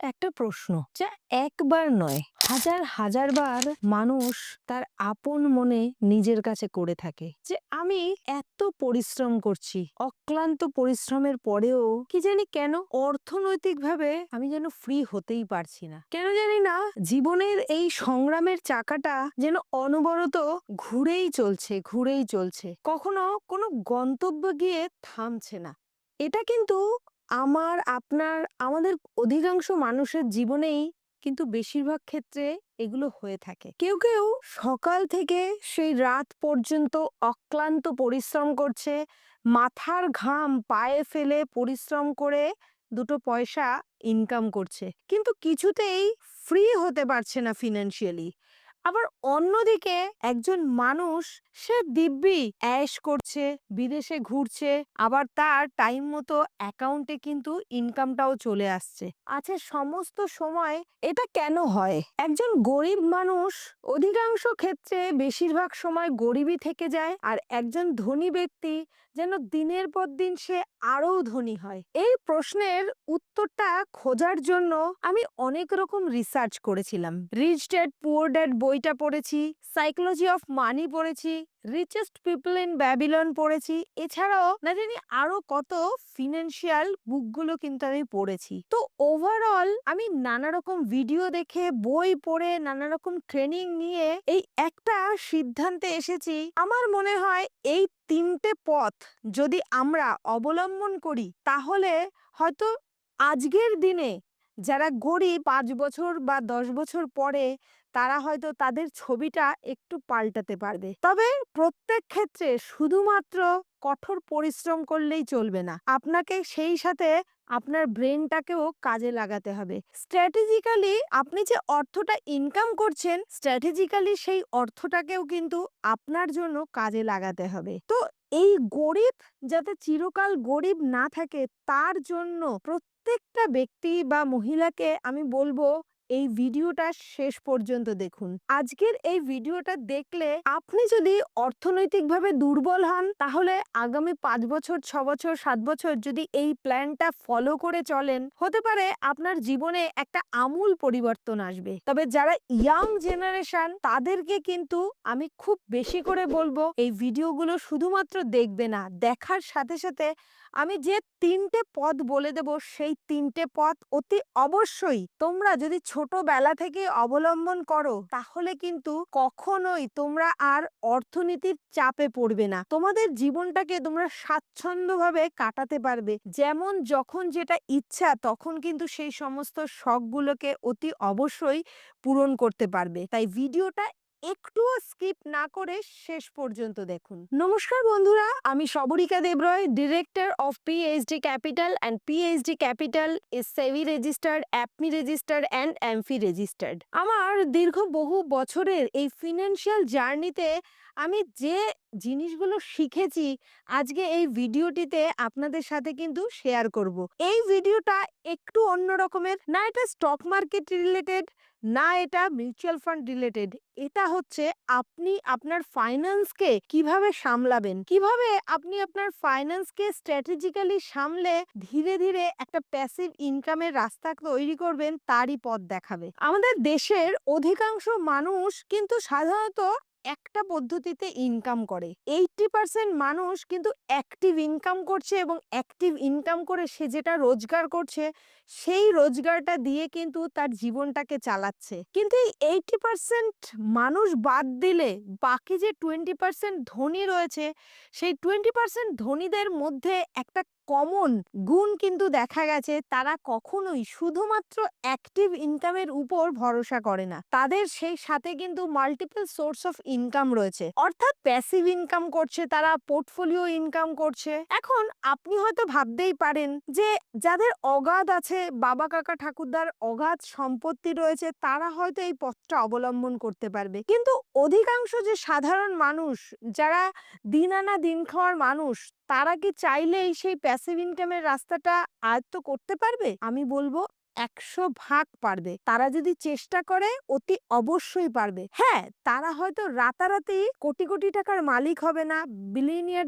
একটা প্রশ্ন যা একবার নয়, হাজার হাজার বার মানুষ তার আপন মনে নিজের কাছে করে থাকে যে, আমি এত পরিশ্রম করছি, অক্লান্ত পরিশ্রমের পরেও কি জানি কেন অর্থনৈতিকভাবে আমি যেন ফ্রি হতেই পারছি না। কেন জানি না জীবনের এই সংগ্রামের চাকাটা যেন অনবরত ঘুরেই চলছে ঘুরেই চলছে। কখনো কোনো গন্তব্য গিয়ে থামছে না। এটা কিন্তু আমার আপনার, আমাদের অধিকাংশ মানুষের জীবনেই কিন্তু বেশিরভাগ ক্ষেত্রে এগুলো হয়ে থাকে। কেউ কেউ সকাল থেকে সেই রাত পর্যন্ত অক্লান্ত পরিশ্রম করছে, মাথার ঘাম পায়ে ফেলে পরিশ্রম করে দুটো পয়সা ইনকাম করছে। কিন্তু কিছুতেই ফ্রি হতে পারছে না ফিনান্সিয়ালি আবার অন্যদিকে একজন মানুষ, সে দিব্যি অ্যাশ করছে, বিদেশে ঘুরছে, আবার তার টাইম মতো অ্যাকাউন্টে কিন্তু ইনকামটাও চলে আসছে। আছে সমস্ত সময় এটা কেন হয়? একজন গরিব মানুষ অধিকাংশ ক্ষেত্রে বেশিরভাগ সময় গরিবই থেকে যায়, আর একজন ধনী ব্যক্তি যেন দিনের পর দিন সে আরও ধনী হয়। এই প্রশ্নের উত্তরটা খোঁজার জন্য আমি অনেক রকম রিসার্চ করেছিলাম। রিচ ড্যাড পুয়ার ড্যাড বইটা পড়েছি সাইকোলজি অফ মানি পড়েছি রিচেস্ট পিপল ইন ব্যাবিলন পড়েছি, এছাড়াও না জানি আরও কত ফিনান্সিয়াল বুকগুলো কিন্তু আমি পড়েছি। তো ওভারঅল আমি নানা রকম ভিডিও দেখে, বই পড়ে নানা রকম ট্রেনিং নিয়ে এই একটা সিদ্ধান্তে এসেছি। আমার মনে হয় এই তিনটে পথ যদি আমরা অবলম্বন করি, তাহলে হয়তো আজকের দিনে যারা গরিব পাঁচ বছর বা দশ বছর পরে তারা হয়তো তাদের ছবিটা একটু পাল্টাতে পারবে। তবে প্রত্যেক ক্ষেত্রে শুধুমাত্র কঠোর পরিশ্রম করলেই চলবে না। আপনাকে সেই সাথে আপনার ব্রেনটাকেও কাজে লাগাতে হবে। স্ট্র্যাটেজিক্যালি আপনি যে অর্থটা ইনকাম করছেন, স্ট্র্যাটেজিক্যালি সেই অর্থটাকেও কিন্তু আপনার জন্য কাজে লাগাতে হবে। তো এই গরিব, যাতে চিরকাল গরিব না থাকে, তার জন্য প্রত্যেকটা ব্যক্তি বা মহিলাকে আমি বলব এই ভিডিওটা শেষ পর্যন্ত দেখুন। আজকের এই ভিডিওটা দেখলে আপনি যদি অর্থনৈতিকভাবে দুর্বল হন, তাহলে আগামী পাঁচ বছর, ছ বছর, সাত বছর যদি এই প্ল্যানটা ফলো করে চলেন, হতে পারে আপনার জীবনে একটা আমূল পরিবর্তন আসবে। তবে যারা ইয়াং জেনারেশন, তাদেরকে কিন্তু আমি খুব বেশি করে বলব, এই ভিডিওগুলো শুধুমাত্র দেখবে না, দেখার সাথে সাথে আমি যে তিনটে পথ বলে দেব, সেই তিনটে পথ অতি অবশ্যই তোমরা যদি ছোটবেলা থেকে অবলম্বন করো, তাহলে কিন্তু কখনোই তোমরা আর অর্থনীতির চাপে পড়বে না। তোমাদের জীবনটাকে তোমরা স্বাচ্ছন্দ্যভাবে কাটাতে পারবে। যেমন যখন যেটা ইচ্ছা, তখন কিন্তু সেই সমস্ত শখগুলোকে অতি অবশ্যই পূরণ করতে পারবে। তাই ভিডিওটা একটুও স্কিপ না করে শেষ পর্যন্ত দেখুন। নমস্কার বন্ধুরা, আমি Sabrika Debroy, director of PhD capital and PhD capital is SEBI registered, APMI registered and AMFI registered. আমার দীর্ঘ বহু বছরের এই ফিনান্সিয়াল জার্নিতে আমি যে জিনিসগুলো শিখেছি, আজকে এই ভিডিওটিতে আপনাদের সাথে কিন্তু শেয়ার করব। এই ভিডিওটা একটু অন্য রকমের, না এটা স্টক মার্কেট রিলেটেড না এটা মিউচুয়াল ফান্ড রিলেটেড। এটা হচ্ছে আপনি আপনার ফাইন্যান্সকে কীভাবে সামলাবেন? কীভাবে আপনি আপনার ফাইন্যান্সকে স্ট্র্যাটেজিক্যালি সামলে ধীরে ধীরে একটা প্যাসিভ ইনকামের রাস্তা তৈরি করবেন, তারই পথ দেখাবে। আমাদের দেশের অধিকাংশ মানুষ কিন্তু সাধারণত একটা পদ্ধতিতে ইনকাম করে। এইটটি পার্সেন্ট মানুষ কিন্তু অ্যাক্টিভ ইনকাম করছে এবং অ্যাক্টিভ ইনকাম করে সে যেটা রোজগার করছে, সেই রোজগারটা দিয়ে কিন্তু তার জীবনটাকে চালাচ্ছে। কিন্তু এই এইটটি পার্সেন্ট মানুষ বাদ দিলে বাকি যে টোয়েন্টি পার্সেন্ট ধনী রয়েছে, সেই টোয়েন্টি পার্সেন্ট ধনীদের মধ্যে একটা কমন গুণ কিন্তু দেখা গেছে তারা কখনোই শুধুমাত্র অ্যাক্টিভ ইনকামের উপর ভরসা করে না। তাদের সেই সাথে কিন্তু মাল্টিপল সোর্স অফ ইনকাম রয়েছে। অর্থাৎ প্যাসিভ ইনকাম করছে তারা পোর্টফোলিও ইনকাম করছে। এখন আপনি হয়তো ভাবতেই পারেন যে যাদের অগাধ আছে, বাবা, কাকা, ঠাকুরদার অগাধ সম্পত্তি রয়েছে, তারা হয়তো এই পথটা অবলম্বন করতে পারবে। কিন্তু অধিকাংশ যে সাধারণ মানুষ, যারা দিন আনা দিন খাওয়ার মানুষ তারা কি চাইলেই সেই প্যাসিভ ইনকামের রাস্তাটা আয়ত্ত করতে পারবে? আমি বলব একশো ভাগ পারবে। তারা যদি চেষ্টা করে, অতি অবশ্যই পারবে। হ্যাঁ তারা হয়তো রাতারাতি কোটি কোটি টাকার মালিক হবে না, বিলিনিয়ার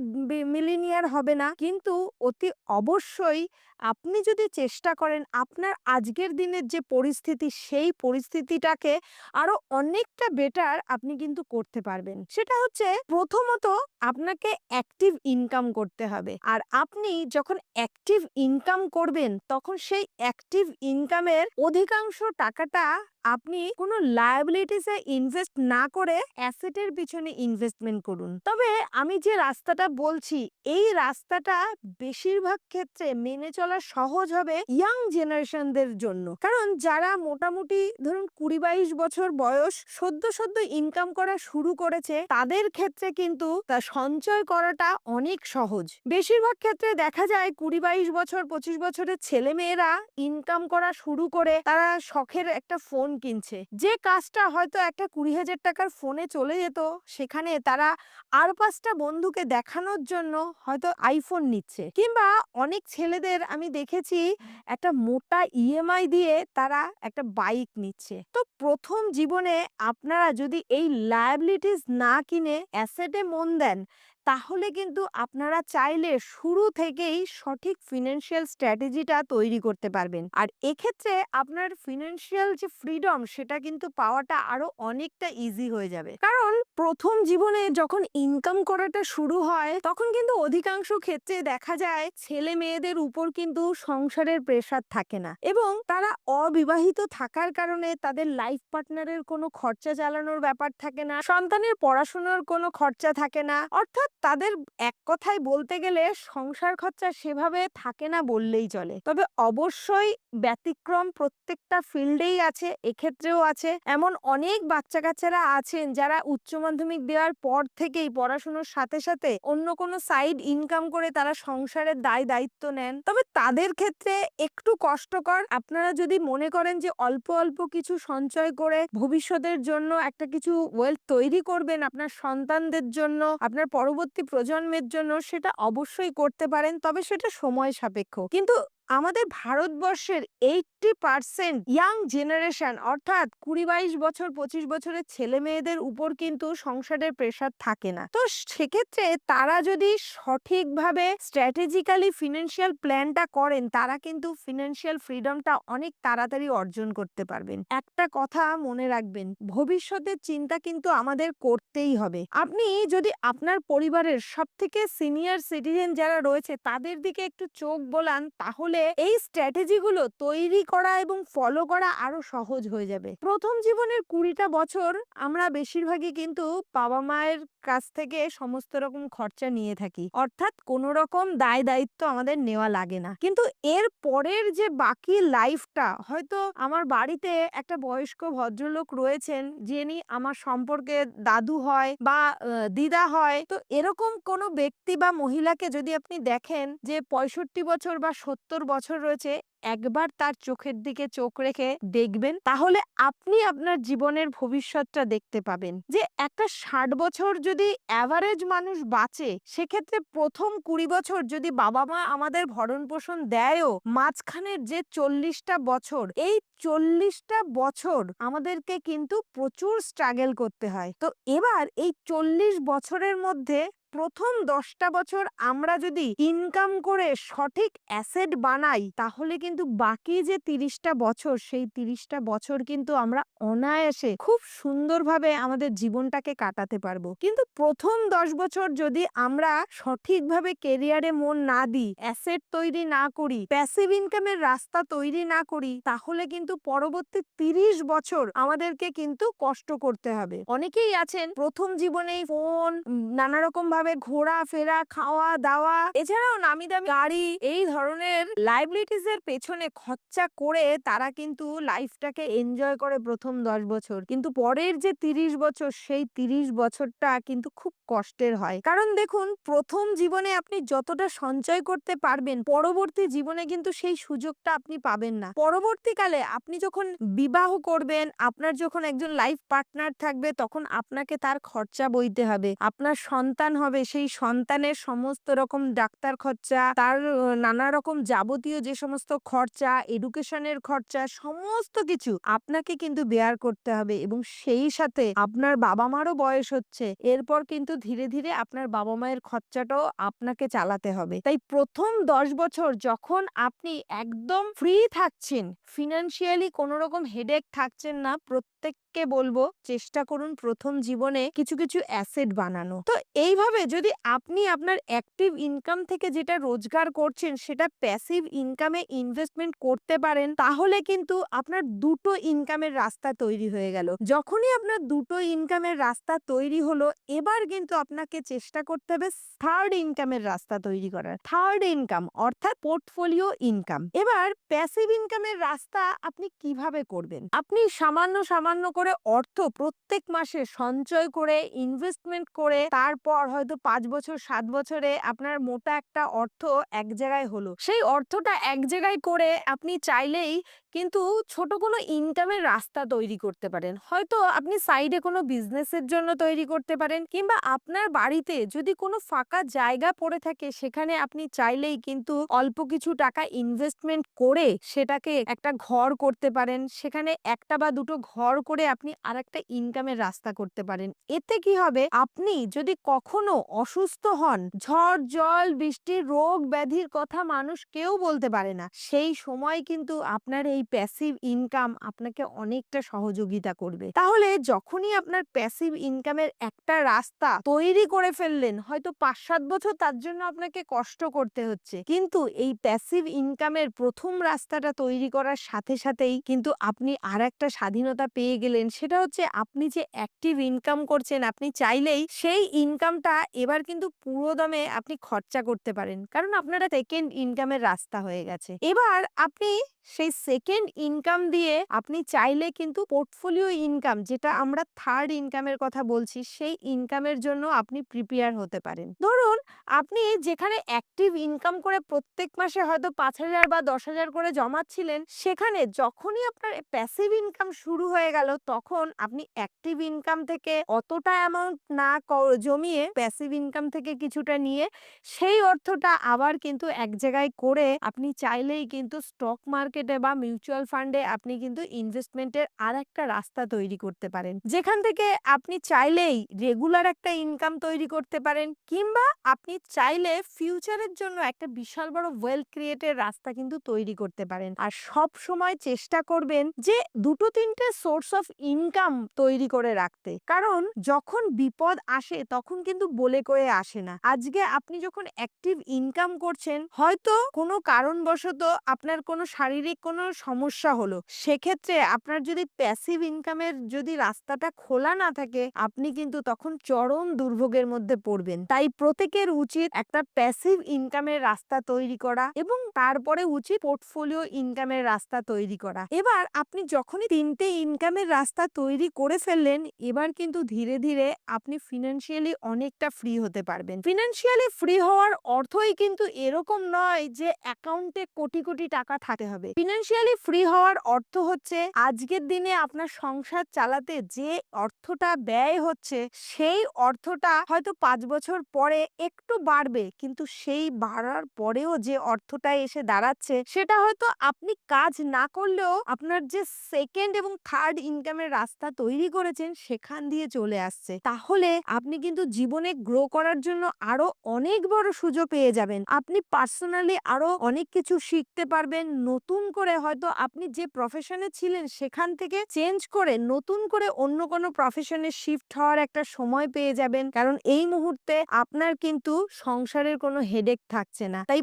মিলিনিয়ার হবে না। কিন্তু অতি অবশ্যই আপনি যদি চেষ্টা করেন, আপনার আজকের দিনের যে পরিস্থিতি, সেই পরিস্থিতিটাকে আরও অনেকটা বেটার আপনি কিন্তু করতে পারবেন। সেটা হচ্ছে প্রথমত আপনাকে অ্যাক্টিভ ইনকাম করতে হবে। আর আপনি যখন অ্যাক্টিভ ইনকাম করবেন, তখন সেই অ্যাক্টিভ ইনকামের অধিকাংশ টাকাটা আপনি কোনো লায়াবিলিটিসে ইনভেস্ট না করে অ্যাসেটের পিছনে ইনভেস্টমেন্ট করুন। তবে আমি যে রাস্তাটা বলছি, এই রাস্তাটা বেশিরভাগ ক্ষেত্রে মেনে চলা সহজ হবে ইয়াং জেনারেশনদের জন্য। কারণ যারা মোটামুটি ধরুন কুড়ি বাইশ বছর বয়স, সদ্য সদ্য ইনকাম করা শুরু করেছে, তাদের ক্ষেত্রে কিন্তু তা সঞ্চয় করাটা অনেক সহজ। বেশিরভাগ ক্ষেত্রে দেখা যায় কুড়ি বাইশ বছর, পঁচিশ বছরের ছেলে মেয়েরা ইনকাম করা শুরু করে, তারা শখের একটা ফোন কিনছে। যে কাজটা হয়তো একটা কুড়ি হাজার টাকার ফোনে চলে যেত, সেখানে তারা আর পাঁচটা বন্ধুকে দেখানোর জন্য হয়তো আইফোন নিচ্ছে। কিংবা অনেক ছেলেদের আমি দেখেছি একটা মোটা ইএমআই দিয়ে তারা একটা বাইক নিচ্ছে। তো প্রথম জীবনে আপনারা যদি এই লায়াবিলিটিস না কিনে অ্যাসেটে মন দেন তাহলে কিন্তু আপনারা চাইলে শুরু থেকেই সঠিক ফিনান্সিয়াল স্ট্র্যাটেজিটা তৈরি করতে পারবেন। আর এক্ষেত্রে আপনার ফিনান্সিয়াল যে ফ্রিডম সেটা কিন্তু পাওয়াটা আরও অনেকটা ইজি হয়ে যাবে। কারণ প্রথম জীবনে যখন ইনকাম করাটা শুরু হয়, তখন কিন্তু অধিকাংশ ক্ষেত্রে দেখা যায় ছেলে মেয়েদের উপর কিন্তু সংসারের প্রেসার থাকে না। এবং তারা অবিবাহিত থাকার কারণে তাদের লাইফ পার্টনারের কোনো খরচা চালানোর ব্যাপার থাকে না, সন্তানের পড়াশোনার কোনো খরচা থাকে না। অর্থাৎ তাদের এক কথায় বলতে গেলে সংসার খরচা সেভাবে থাকে না বললেই চলে। তবে অবশ্যই ব্যতিক্রম প্রত্যেকটা ফিল্ডেই আছে, এক্ষেত্রেও আছে। এমন অনেক বাচ্চা কাচ্চারা আছেন যারা উচ্চ মাধ্যমিক দেওয়ার পর থেকেই পড়াশোনার সাথে সাথে অন্য কোনো সাইড ইনকাম করে তারা সংসারের দায় দায়িত্ব নেন। তবে তাদের ক্ষেত্রে একটু কষ্টকর। আপনারা যদি মনে করেন যে অল্প অল্প কিছু সঞ্চয় করে ভবিষ্যতের জন্য একটা কিছু ওয়েলথ তৈরি করবেন আপনার সন্তানদের জন্য, আপনার পরবর্তী প্রজন্মের জন্য সেটা অবশ্যই করতে পারেন। তবে সেটা সময় সাপেক্ষ। কিন্তু আমাদের ভারতবর্ষের এইটটি পার্সেন্ট ইয়াং জেনারেশন অর্থাৎ কুড়ি বাইশ বছর, পঁচিশ বছরের ছেলে মেয়েদের উপর কিন্তু সংসারের প্রেসার থাকে না। তো সেক্ষেত্রে তারা যদি সঠিকভাবে স্ট্র্যাটেজিক্যালি ফিনান্সিয়াল প্ল্যানটা করেন, তারা কিন্তু ফিনান্সিয়াল ফ্রিডমটা অনেক তাড়াতাড়ি অর্জন করতে পারবেন। একটা কথা মনে রাখবেন, ভবিষ্যতের চিন্তা কিন্তু আমাদের করতেই হবে। আপনি যদি আপনার পরিবারের সব থেকে সিনিয়র সিটিজেন যারা রয়েছে, তাদের দিকে একটু চোখ বোলান, তাহলে এই স্ট্র্যাটেজিগুলো তৈরি করা এবং ফলো করা আরও সহজ হয়ে যাবে। প্রথম জীবনের কুড়িটা বছর আমরা বেশিরভাগই কিন্তু বাবা মায়ের কাছ থেকে সমস্ত রকম খরচা নিয়ে থাকি। অর্থাৎ কোন রকম দায় দায়িত্ব আমাদের নেওয়া লাগে না। কিন্তু এর পরের যে বাকি লাইফটা হয়তো আমার বাড়িতে একটা বয়স্ক ভদ্রলোক রয়েছেন যিনি আমার সম্পর্কে দাদু হয় বা দিদা হয়, তো এরকম কোনো ব্যক্তি বা মহিলাকে যদি আপনি দেখেন যে পঁয়ষট্টি বছর বা সত্তর বছর রয়েছে, একবার তার চোখের দিকে চোখ রেখে দেখবেন, তাহলে আপনি আপনার জীবনের ভবিষ্যৎটা দেখতে পাবেন। যে একটা ষাট বছর যদি অ্যাভারেজ মানুষ বাঁচে, সেক্ষেত্রে প্রথম কুড়ি বছর যদি বাবা মা আমাদের ভরণ পোষণ দেয়ও, মাঝখানের যে চল্লিশটা বছর, এই চল্লিশটা বছর আমাদেরকে কিন্তু প্রচুর স্ট্রাগল করতে হয়। তো এবার এই চল্লিশ বছরের মধ্যে প্রথম দশটা বছর আমরা যদি ইনকাম করে সঠিক অ্যাসেট বানাই, তাহলে কিন্তু বাকি যে তিরিশটা বছর, সেই তিরিশটা বছর কিন্তু আমরা অনায়াসে খুব সুন্দরভাবে আমাদের জীবনটাকে কাটাতে পারব। কিন্তু প্রথম দশ বছর যদি আমরা সঠিকভাবে কেরিয়ারে মন না দিই অ্যাসেট তৈরি না করি প্যাসিভ ইনকামের রাস্তা তৈরি না করি, তাহলে কিন্তু পরবর্তী তিরিশ বছর আমাদেরকে কিন্তু কষ্ট করতে হবে। অনেকেই আছেন, প্রথম জীবনেই ফোন নানা রকম ভাবে ঘোরা ফেরা খাওয়া দাওয়া এছাড়াও নামি দামি গাড়ি, এই ধরনের লাইবিলিটিস এর পেছনে খরচা করে তারা কিন্তু লাইফটাকে এনজয় করে প্রথম দশ বছর। কিন্তু পরের যে তিরিশ বছর, সেই তিরিশ বছরটা কিন্তু খুব কষ্টের হয়। কারণ দেখুন, প্রথম জীবনে আপনি যতটা সঞ্চয় করতে পারবেন, পরবর্তী জীবনে কিন্তু সেই সুযোগটা আপনি পাবেন না। পরবর্তীকালে আপনি যখন বিবাহ করবেন, আপনার যখন একজন লাইফ পার্টনার থাকবে, তখন আপনাকে তার খরচা বইতে হবে। আপনার সন্তান হবে হবে, সেই সন্তানের সমস্ত রকম ডাক্তার খরচা, তার নানা রকম যাবতীয় যে সমস্ত খরচা এডুকেশনের খরচা, সমস্ত কিছু আপনাকে কিন্তু বেয়ার করতে হবে এবং সেই সাথে আপনার বাবা মারও বয়স হচ্ছে। এরপর কিন্তু ধীরে ধীরে আপনার বাবা মায়ের খরচাটাও আপনাকে চালাতে হবে। তাই প্রথম দশ বছর যখন আপনি একদম ফ্রি থাকছেন ফিনান্সিয়ালি কোনো রকম হেডেক থাকছেন না প্রত্যেককে বলব চেষ্টা করুন প্রথম জীবনে কিছু কিছু অ্যাসেট বানানো। তো এইভাবে যদি আপনি আপনার অ্যাক্টিভ ইনকাম থেকে যেটা রোজগার করছেন সেটা প্যাসিভ ইনকামে ইনভেস্টমেন্ট করতে পারেন, তাহলে কিন্তু আপনার দুটো ইনকামের রাস্তা তৈরি হয়ে গেল। যখনই আপনার দুটো ইনকামের রাস্তা তৈরি হলো, এবার কিন্তু আপনাকে চেষ্টা করতে হবে থার্ড ইনকামের রাস্তা তৈরি করার। থার্ড ইনকাম অর্থাৎ পোর্টফোলিও ইনকাম এবার প্যাসিভ ইনকামের রাস্তা আপনি কীভাবে করবেন? আপনি সামান্য সামান্য করে অর্থ প্রত্যেক মাসে সঞ্চয় করে ইনভেস্টমেন্ট করে, তারপর হয়তো পাঁচ বছর, সাত বছরে আপনার মোটা একটা অর্থ এক জায়গায় হলো। সেই অর্থটা এক জায়গায় করে আপনি চাইলেই কিন্তু ছোট কোনো ইনকামের রাস্তা তৈরি করতে পারেন। হয়তো আপনি সাইডে কোনো বিজনেসের জন্য তৈরি করতে পারেন কিংবা আপনার বাড়িতে যদি কোনো ফাঁকা জায়গা পড়ে থাকে সেখানে আপনি চাইলেই কিন্তু অল্প কিছু টাকা ইনভেস্টমেন্ট করে সেটাকে একটা ঘর করতে পারেন। সেখানে একটা বা দুটো ঘর করে আপনি আরেকটা ইনকামের রাস্তা করতে পারেন। এতে কি হবে? আপনি যদি কখনো অসুস্থ হন, ঝড়, জল, বৃষ্টি, রোগ ব্যাধির কথা মানুষ কেউ বলতে পারে না। সেই সময় কিন্তু আপনার এই প্যাসিভ ইনকাম আপনাকে অনেকটা সহযোগিতা করবে। তাহলে যখনই আপনার প্যাসিভ ইনকামের একটা রাস্তা তৈরি করে ফেললেন, হয়তো পাঁচ সাত বছর তার জন্য আপনাকে কষ্ট করতে হচ্ছে। কিন্তু এই প্যাসিভ ইনকামের প্রথম রাস্তাটা তৈরি করার সাথে সাথেই কিন্তু আপনি আর একটা স্বাধীনতা পেয়ে গেলেন। সেটা হচ্ছে আপনি যে অ্যাক্টিভ ইনকাম করছেন, আপনি চাইলেই সেই ইনকামটা এবার কিন্তু পুরো দমে আপনি খরচা করতে পারেন। কারণ আপনারা সেকেন্ড ইনকামের রাস্তা হয়ে গেছে। এবার আপনি সেই সেকেন্ড ইনকাম দিয়ে আপনি চাইলে কিন্তু পোর্টফোলিও ইনকাম যেটা আমরা থার্ড ইনকামের কথা বলছি, সেই ইনকামের জন্য আপনি প্রিপেয়ার হতে পারেন। ধরুন, আপনি যেখানে অ্যাক্টিভ ইনকাম করে প্রত্যেক মাসে হয়তো পাঁচ হাজার বা দশ হাজার করে জমাচ্ছিলেন, সেখানে যখনই আপনার প্যাসিভ ইনকাম শুরু হয়ে গেল, তখন আপনি অ্যাক্টিভ ইনকাম থেকে অতটা অ্যামাউন্ট না জমিয়ে প্যাসিভ ইনকাম থেকে কিছুটা নিয়ে, সেই অর্থটা আবার কিন্তু এক জায়গায় করে আপনি চাইলেই কিন্তু স্টক মার্কেটে বা মিউচুয়াল ফান্ডে আপনি কিন্তু ইনভেস্টমেন্টের আর একটা রাস্তা তৈরি করতে পারেন। যেখান থেকে আপনি চাইলেই রেগুলার একটা ইনকাম তৈরি করতে পারেন কিংবা আপনি চাইলে ফিউচারের জন্য একটা বিশাল বড় ওয়েলথ ক্রিয়েটের রাস্তা কিন্তু তৈরি করতে পারেন। আর সব সময় চেষ্টা করবেন যে দুটো তিনটে সোর্স অফ ইনকাম তৈরি করে রাখতে। কারণ যখন বিপদ আসে তখন কিন্তু বলে কয়ে আসে না। আজকে আপনি যখন অ্যাক্টিভ ইনকাম করছেন, হয়তো কোনো কারণবশত আপনার কোনো শারীরিক কোনো সমস্যা হলো। সেক্ষেত্রে আপনার যদি প্যাসিভ ইনকামের যদি রাস্তাটা খোলা না থাকে, আপনি কিন্তু তখন চরম দুর্ভোগের মধ্যে পড়বেন। তাই প্রত্যেকের উচিত একটা প্যাসিভ ইনকামের রাস্তা তৈরি করা এবং তারপরে উচিত পোর্টফোলিও ইনকামের রাস্তা তৈরি করা। এবার আপনি যখনই তিনটে ইনকামের রাস্তা তৈরি করে ফেললেন, এবার কিন্তু ধীরে ধীরে আপনি ফিনান্সিয়ালি অনেকটা ফ্রি হতে পারবেন। ফিনান্সিয়ালি ফ্রি হওয়ার অর্থই কিন্তু এরকম নয় যে অ্যাকাউন্টে কোটি কোটি টাকা থাকতে হবে। ফিনান্সিয়ালি ফ্রি হওয়ার অর্থ হচ্ছে, আজকের দিনে আপনার সংসার চালাতে যে অর্থটা ব্যয় হচ্ছে, সেই অর্থটা হয়তো পাঁচ বছর পরে একটু বাড়বে, কিন্তু সেই বাড়ার পরেও যে অর্থটা এসে দাঁড়াচ্ছে, সেটা হয়তো আপনি কাজ না করলেও আপনার যে সেকেন্ড এবং থার্ড ইনকামের রাস্তা তৈরি করেছেন, সেখান দিয়ে চলে আসছে। তাহলে আপনি কিন্তু জীবনে গ্রো করার জন্য আরও অনেক বড় সুযোগ পেয়ে যাবেন। আপনি পার্সোনালি আরও অনেক কিছু শিখতে পারবেন, নতুন করে হয়তো আপনি যে প্রফেশনে ছিলেন, সেখান থেকে চেঞ্জ করে নতুন করে অন্য কোনো প্রফেশনে শিফট হওয়ার একটা সময় পেয়ে যাবেন। কারণ এই মুহূর্তে আপনার কিন্তু সংসারের কোনো হেডেক থাকছে না। তাই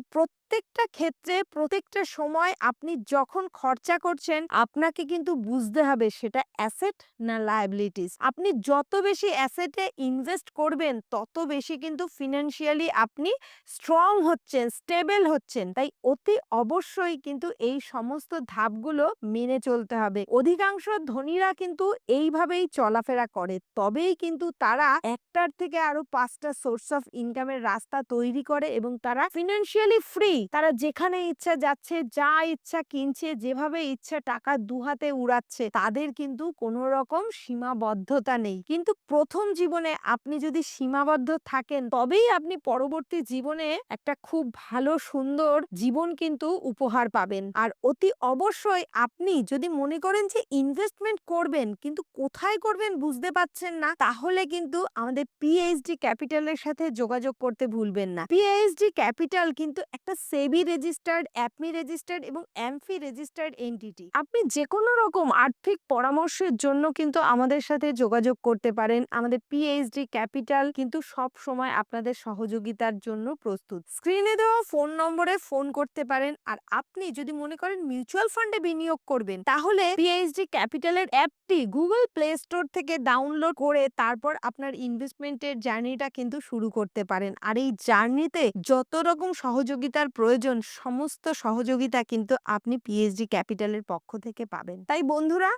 প্রত্যেকটা ক্ষেত্রে, প্রত্যেকটা সময় আপনি যখন খরচা করছেন, আপনাকে কিন্তু বুঝতে হবে সেটা অ্যাসেট না লায়াবিলিটিস আপনি যত বেশি অ্যাসেটে ইনভেস্ট করবেন, তত বেশি কিন্তু ফিনান্সিয়ালি আপনি স্ট্রং হচ্ছেন, স্টেবল হচ্ছেন। তাই অতি অবশ্যই কিন্তু এই সমস্ত ধাপগুলো মেনে চলতে হবে। অধিকাংশ ধনীরা কিন্তু এইভাবেই চলাফেরা করে। তবেই কিন্তু তারা একটার থেকে আরও পাঁচটা সোর্স অফ ইনকামের রাস্তা তৈরি করে এবং তারা ফিনান্সিয়ালি ফ্রি। সত্যি তারা যেখানে ইচ্ছা যাচ্ছে, যা ইচ্ছা কিনছে, যেভাবে ইচ্ছা টাকা দুহাতে উড়াচ্ছে, তাদের কিন্তু কোনো রকম সীমাবদ্ধতা নেই। কিন্তু প্রথম জীবনে আপনি যদি সীমাবদ্ধ থাকেন, তবেই আপনি পরবর্তী জীবনে একটা খুব ভালো, সুন্দর জীবন কিন্তু উপহার পাবেন। আর অতি অবশ্যই আপনি যদি মনে করেন যে ইনভেস্টমেন্ট করবেন, কিন্তু কোথায় করবেন বুঝতে পাচ্ছেন না, তাহলে কিন্তু আমাদের পিএইচডি ক্যাপিটালের সাথে যোগাযোগ করতে ভুলবেন না। পিএইচডি ক্যাপিটাল কিন্তু একটা সেবি রেজিস্টার্ড অ্যাপমি রেজিস্টার্ড এবং এমফি রেজিস্টার্ড এনটিটি আপনি যে কোনো রকম আর্থিক পরামর্শের জন্য কিন্তু আমাদের সাথে যোগাযোগ করতে পারেন। আমাদের পিএইচডি ক্যাপিটাল কিন্তু সব সময় আপনাদের সহযোগিতার জন্য প্রস্তুত। স্ক্রিনে দেওয়া ফোন নম্বরে ফোন করতে পারেন। আর আপনি যদি মনে করেন মিউচুয়াল ফান্ডে বিনিয়োগ করবেন, তাহলে পিএইচডি ক্যাপিটালের অ্যাপটি গুগল প্লে স্টোর থেকে ডাউনলোড করে তারপর আপনার ইনভেস্টমেন্টের জার্নিটা কিন্তু শুরু করতে পারেন। আর এই জার্নিতে যত রকম সহযোগিতার প্রয়োজন সমস্ত সহযোগিতা কিন্তু আপনি পিএইচডি ক্যাপিটালের পক্ষ থেকে পাবেন। তাই বন্ধুরা,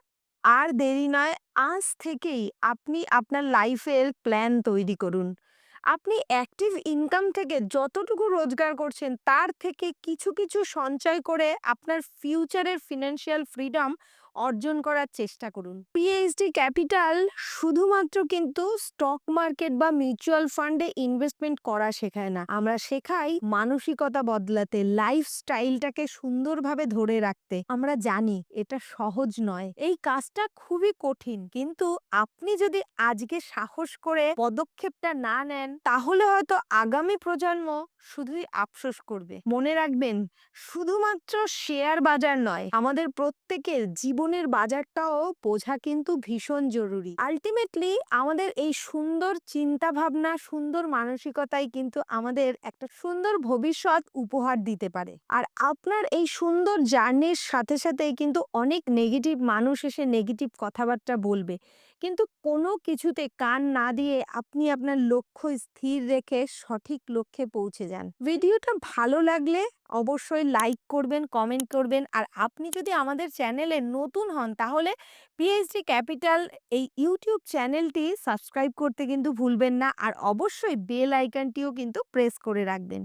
আর দেরি নয়, আজ থেকেই আপনি আপনার লাইফের প্ল্যান তৈরি করুন। আপনি অ্যাক্টিভ ইনকাম থেকে যতটুকু রোজগার করছেন, তার থেকে কিছু কিছু সঞ্চয় করে আপনার ফিউচারের ফিনান্সিয়াল ফ্রিডম অর্জন করার চেষ্টা করুন। পিএইচডি ক্যাপিটাল শুধুমাত্র কিন্তু স্টক মার্কেট বা মিউচুয়াল ফান্ডে ইনভেস্টমেন্ট করা শেখায় না। আমরা শেখাই মানসিকতা বদলাতে লাইফস্টাইলটাকে সুন্দরভাবে ধরে রাখতে। আমরা জানি এটা সহজ নয়। এই কাজটা খুবই কঠিন। কিন্তু আপনি যদি আজকে সাহস করে পদক্ষেপটা না নেন, তাহলে হয়তো আগামী প্রজন্ম শুধুই আফসোস করবে। মনে রাখবেন, শুধুমাত্র শেয়ার বাজার নয়, আমাদের প্রত্যেকের জীবনের বাজারটাও বোঝা কিন্তু ভীষণ জরুরি। আলটিমেটলি আমাদের এই সুন্দর চিন্তা ভাবনা সুন্দর মানসিকতাই কিন্তু আমাদের একটা সুন্দর ভবিষ্যৎ উপহার দিতে পারে। আর আপনার এই সুন্দর জার্নির সাথে সাথে কিন্তু অনেক নেগেটিভ মানুষ এসে নেগেটিভ কথাবার্তা বলবে। কিন্তু কোনো কিছুতে কান না দিয়ে আপনি আপনার লক্ষ্য স্থির রেখে সঠিক লক্ষ্যে পৌঁছে যান। ভিডিওটা ভালো লাগলে অবশ্যই লাইক করবেন কমেন্ট করবেন আর আপনি যদি আমাদের চ্যানেলে নতুন হন তাহলে পিএইচডি ক্যাপিটাল এই ইউটিউব চ্যানেলটি সাবস্ক্রাইব করতে কিন্তু ভুলবেন না আর অবশ্যই বেল আইকনটিও কিন্তু প্রেস করে রাখবেন।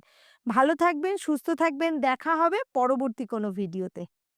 ভালো থাকবেন, সুস্থ থাকবেন, দেখা হবে পরবর্তী কোনো ভিডিওতে